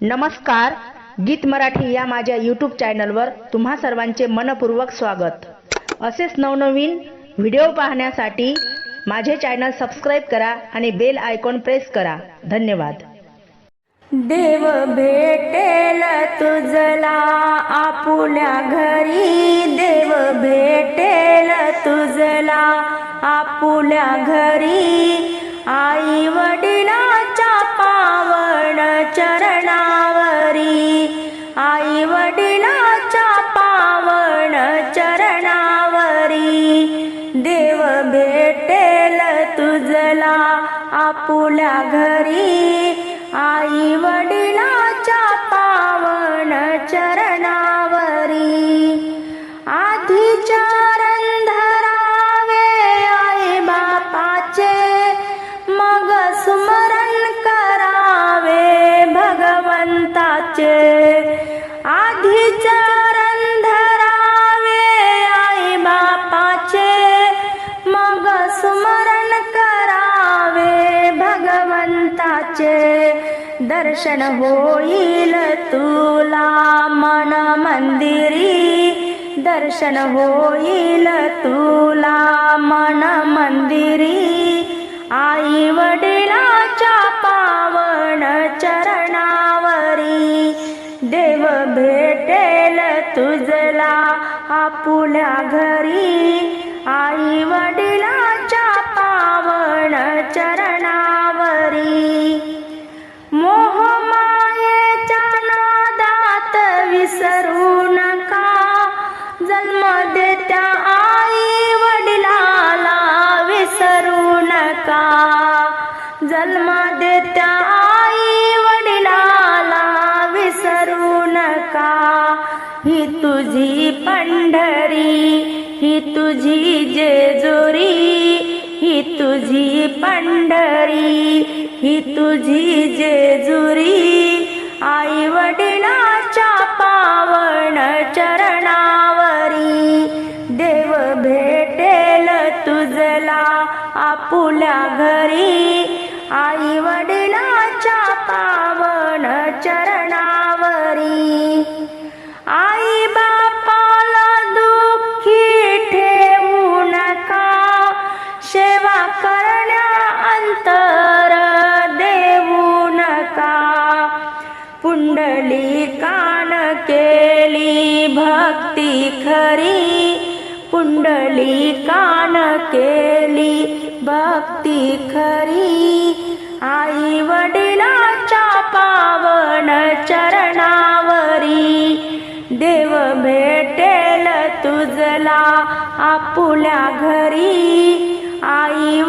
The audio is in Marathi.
नमस्कार गीत मराठी या माझ्या यूट्यूब चॅनलवर तुम्हा सर्वांचे मनपूर्वक स्वागत. असेच नवनवीन व्हिडिओ पाहण्यासाठी माझे चॅनल सबस्क्राईब करा आणि बेल आयकॉन प्रेस करा. धन्यवाद. देव भेटेल तुझला आपुल्या घरी. देव भेटेल तुझला आपुल्या घरी. आई वडिलाच्या पावन चरणा चला आपुल्या घरी. आई वडिलाच्या पावन चरणावरी. आधी चरण धरावे आई बापाचे मग स्मरण करावे भगवंताचे. दर्शन होईल तुला मन मंदिरी. दर्शन होईल तुला मन मंदिरी. आई वडिलाच्या पावन चरणावरी. देव भेटेल तुझला आपुल्या घरी. आई जन्म देत्या आई वडिलाला विसरू नका. ही तुझी पंढरी ही तुझी जेजुरी ही तुझी पंढरी ही तुझी जेजुरी. आई वडिलाच्या पावन चरणावरी देव भेटेल तुझला आपुल्या घरी. आई बापाला दुःखी ठेवू नका. सेवा करण्या अंतर देऊ नका. पुंडली कान केली भक्ती खरी. पुंडली कान केली भक्ती खरी. आई वडिलाच्या पावन चरणा देव भेटेल तुझला आपुल्या घरी. आई